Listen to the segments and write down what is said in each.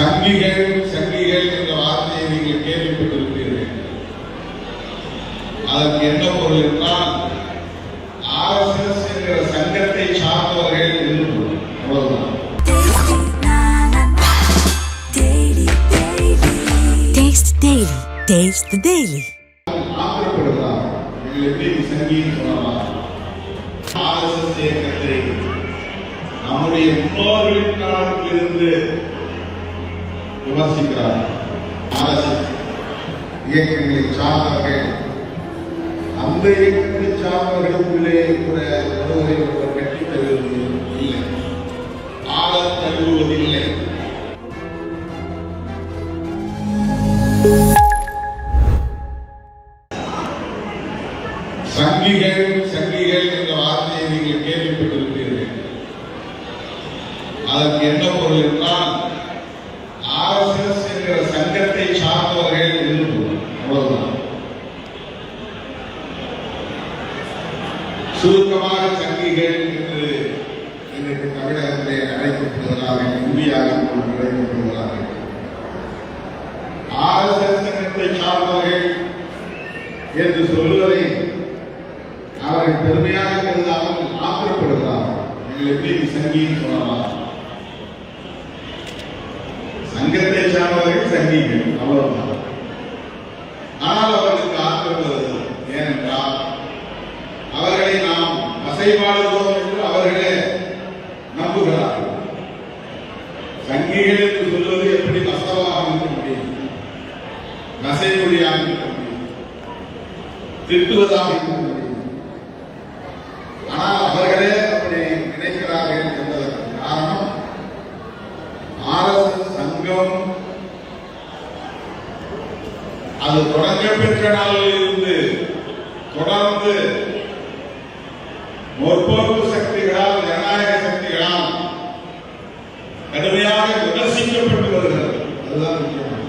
சங்கிகள் சங்கிகள் என்ற வார்த்தையை நீங்கள் கேள்விப்பட்டிருப்பீர்கள் அதற்கு என்ன பொருள் என்றால் ஆர்எஸ்எஸ் என்கிற சங்கத்தை சார்ந்தவர்கள் என்று அவ்வளவுதான். Taste the Daily. நம்முடைய முன்னோர்களின் காலத்திலிருந்து விமர்சிக்கிறார். ஆர்எஸ்எஸ் இயக்கங்களை சார்ந்தவர்கள் அந்த இயக்கத்தை சார்ந்தவர்களுக்குள்ளே கூட ஒருவரை ஒருவர் தருவது இல்லை. ஆளத் தருவதில்லை என்று சொல்வதை அவரை பெருமையாக கருதாமல் ஆத்திரப்படுகிறார்கள் நீங்கள் எப்படி சங்கின்னு சொல்லலாம் சங்கத்தை சார்ந்தவர்கள் சங்கிகள் அவ்வளவுதான். ஆனால் அவர்களுக்கு ஆத்திரப்படுவது ஏனென்றால் அவர்களை நாம் அசைவாடுகிறோம் என்று அவர்களே நம்புகிறார்கள். சங்கிகள் என்று சொல்வது எப்படி நசவாக இருக்க முடியும்? நசைமொழியாக திட்டுவதாக ஆனால் அவர்களே அப்படி நினைக்கிறார்கள் என்பதற்கு காரணம் ஆர்எஸ்எஸ் சங்கம். அது தொடங்கப்பெற்ற நாளில் இருந்து தொடர்ந்து முற்போக்கு சக்திகளால் ஜனநாயக சக்திகளால் கடுமையாக விமர்சிக்கப்பட்டு வருகிறது அதுதான் முக்கியமானது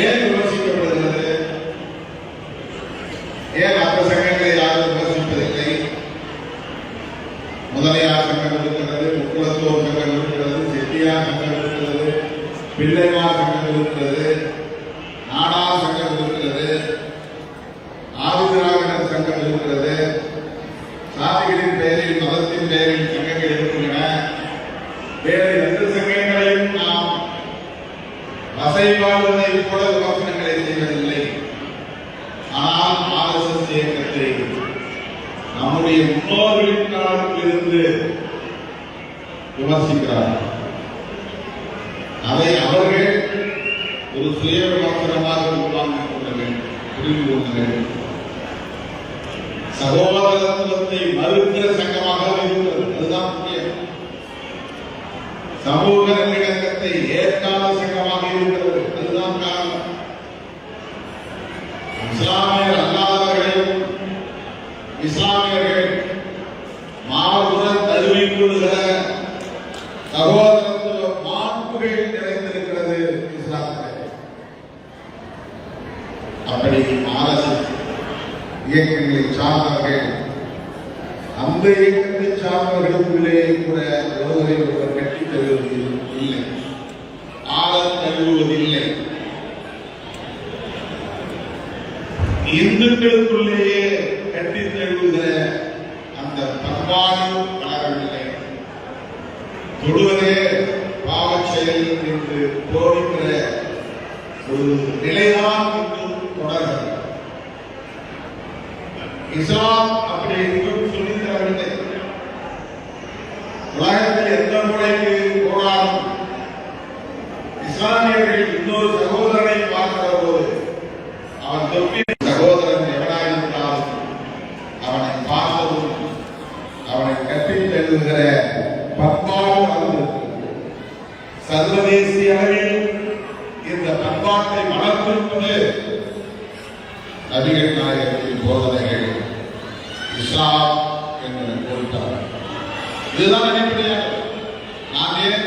ஏன் விமர்சிக்கப்படுகிறது ஏன் மற்ற சங்கங்களை யாரும் விமர்சிப்பதில்லை முதலியார் சங்கம் இருக்கிறது முக்குளத்தூர் சங்கம் இருக்கிறது செட்டியார் சங்கம் இருக்கிறது பிள்ளைமார் சங்கம் இருக்கிறது நாடார் சங்கம் இருக்கிறது ஆதிதிராவிடர் சங்கம் இருக்கிறது. சாதிகளின் பெயரில் மதத்தின் பெயரில் சங்கங்கள் இருக்கின்றன. வேறு எந்த சங்கங்களையும் நாம் வசைபாடுவதை போல விமர்சனங்களை செய்வதில்லை. ஆனால் ஆர்எஸ்எஸ் இயக்கத்தை நம்முடைய முன்னோர்களின் காலத்தில் இருந்து விமர்சிக்கிறார்கள். அதை அவர்கள் ஒரு சுய விமர்சனமாக உருவாக்கிக் கொள்ள வேண்டும் புரிந்து கொள்ள வேண்டும். சகோதரத்துவத்தை மறுக்கிற சங்கமாக இருக்கிறது. அதுதான் முக்கியம். சமூக நல்லிணக்கத்தை ஏற்காத சங்கமாக இருக்கிறது. அதுதான் காரணம். இஸ்லாமியர் அல்லாதவர்களும் இஸ்லாமியர்கள் மாறுபுறம் தழுவி கொள்கிற சகோதரத்துவ மாண்புகள் நிறைந்திருக்கிறது இஸ்லாத்திலே. அப்படி ஆலோசனை இயக்கங்களை சார்ந்தவர்கள் அந்த இயக்கத்தை சார்ந்தவர்களுக்குள்ளே கூட ஒருவரை ஒருவர் கட்டித் தருவது இல்லை. ஆளத் தழுவுவதில்லை இந்துக்களுக்குள்ளேயே கட்டித் தழுவுகிற அந்த பண்பாடு வளரவில்லை. தொடுவதே பாவச் செயல் என்று போதிக்கிற ஒரு நிலைதான் இஸ்லாம் அப்படி எங்கும் சொல்லி தரவில்லை உலகத்தில் எந்த மூலைக்கு போனாலும் இஸ்லாமியர்கள் இன்னொரு சகோதரனை பார்க்கிற போது அவன் தொப்பி சகோதரன் எவனாயிருந்தாலும் அவனை பார்த்ததும் அவனை கட்டித் தழுவுகிற பண்பாடு அது சர்வதேசிய அளவில் இந்த பண்பாட்டை வளர்த்திருப்பது நபிகள் நாயகத்தின் போதனைகள் இஸ்லாம் என்று பொருட்டார். இதுதான் அடிப்படையாக நான் ஏன்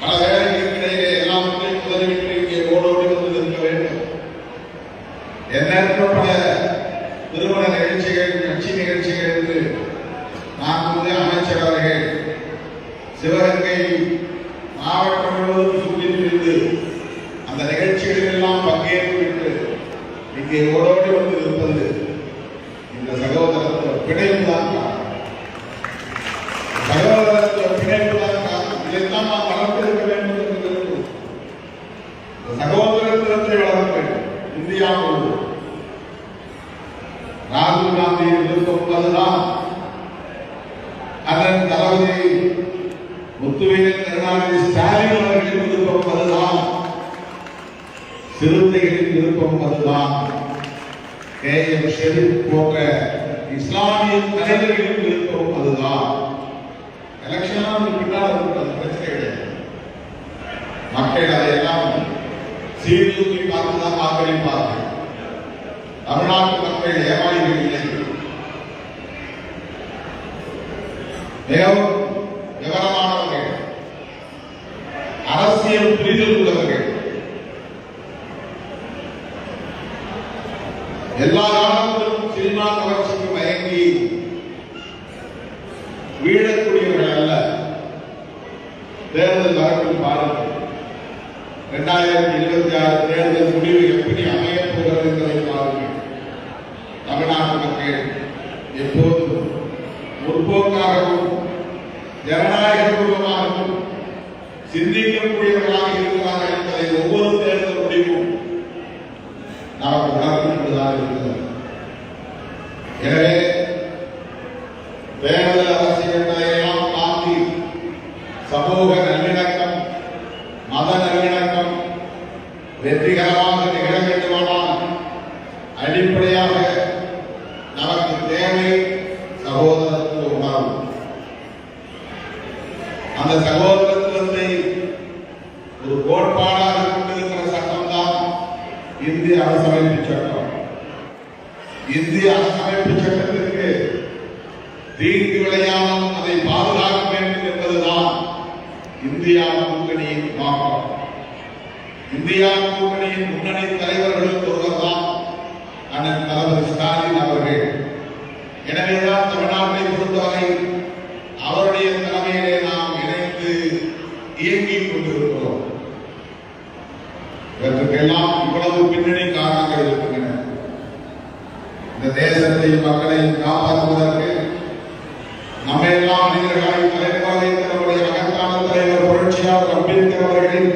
பல வேலைகளுக்கு இடையிலே எல்லாவற்றையும் முதலிட்டு இங்கே ஓடோடி வந்து நிற்க வேண்டும். எண்ணற்ற பல திருமண நிகழ்ச்சிகள் கட்சி நிகழ்ச்சிகள் என்று நான் வந்து அமைச்சர் அவர்கள் இங்கே ஓடோடி வந்து இருப்பது இந்த சகோதரத்துவ பிணைப்பு தான் காரணம். சகோதரத்துவ பிணைப்பு தான் காரணம். இதைத்தான் நாம் வளர்த்திருக்க வேண்டும் என்று விரும்புகிறோம். இந்த வளர்க்க வேண்டும். இந்தியா முழுவதும். ராகுல் காந்தியின் விருப்பம் அதுதான் அதன் தளபதி முத்துவேல் கருணாநிதி ஸ்டாலின் அவர்களின் விருப்பம் அதுதான் சிறுத்தைகளின் விருப்பம் அதுதான் கே. எம். ஷெரீப் போன்ற இஸ்லாமிய தலைவர்களும் இருக்கிறோம் அதுதான். எலெக்ஷனா பின்னால் அது பிரச்சனை கிடையாது. மக்கள் அதையெல்லாம் சீர்தூக்கி பார்த்துதான் வாக்களிப்பார்கள் தமிழ்நாட்டு மக்கள் ஏமாளிகள் இல்லை. மிகவும் தேர்தல் வரக்கூடிய பாருங்கள் இரண்டாயிரத்தி இருபத்தி ஆறு தேர்தல் முடிவு எப்படி அமையப் போகிறது என்பதை பாருங்கள். தமிழ்நாட்டு மக்கள் எப்போதும் முற்போக்காகவும் ஜனநாயகபூர்வமாகவும் சிந்திக்கக்கூடியவர்களாக இருக்கிறார்கள் என்பதை ஒவ்வொரு தேர்தல் முடிவும் நமக்கு உணர்ந்து கொண்டுதான் இருக்கிறது எனவே தேர்தல் அரசியல்களை எல்லாம் தாண்டி சமூக நல்லிணக்கம் மத நல்லிணக்கம் வெற்றிகரமாக நிகழ வேண்டுமானால் அடிப்படையாக நமக்கு தேவை சகோதரத்துவ உணர்வு அந்த சகோதரத்துவத்தை ஒரு கோட்பாடாக கொண்டிருக்கிற சட்டம் தான் இந்திய அரசமைப்பு சட்டம் இந்திய அரசமைப்பு சட்டத்திற்கு தீங்கு விளையாமல் அதை பாதுகாக்க வேண்டும் என்பதுதான் இந்தியா கூட்டணியின் நோக்கம் இந்தியா கூட்டணியின் முன்னணி தலைவர்களுக்கு ஒருவர் தான் அண்ணன் தளபதி ஸ்டாலின் அவர்கள். எனவேதான் தமிழ்நாட்டை பொறுத்தவரை அவருடைய தலைமையிலே நாம் இணைந்து இயங்கிக் கொண்டிருக்கிறோம். இவற்றுக்கெல்லாம் இவ்வளவு பின்னணி காரணங்கள் இருக்கின்றன. இந்த தேசத்தையும் மக்களையும் காப்பாற்றுவதற்கு இருக்கிறவர்களின்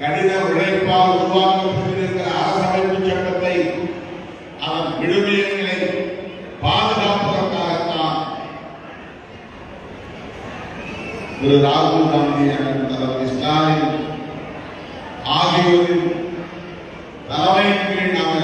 கடின உழைப்பால் உருவாக்கப்பட்டிருக்கிற அரசமைப்பு சட்டத்தை அதன் விடுவியங்களை பாதுகாப்பதற்காகத்தான் திரு ராகுல் காந்தி தலைவர் இஸ்லாமின் ஆகியோரின் தலைமையின் கீழ் நாம்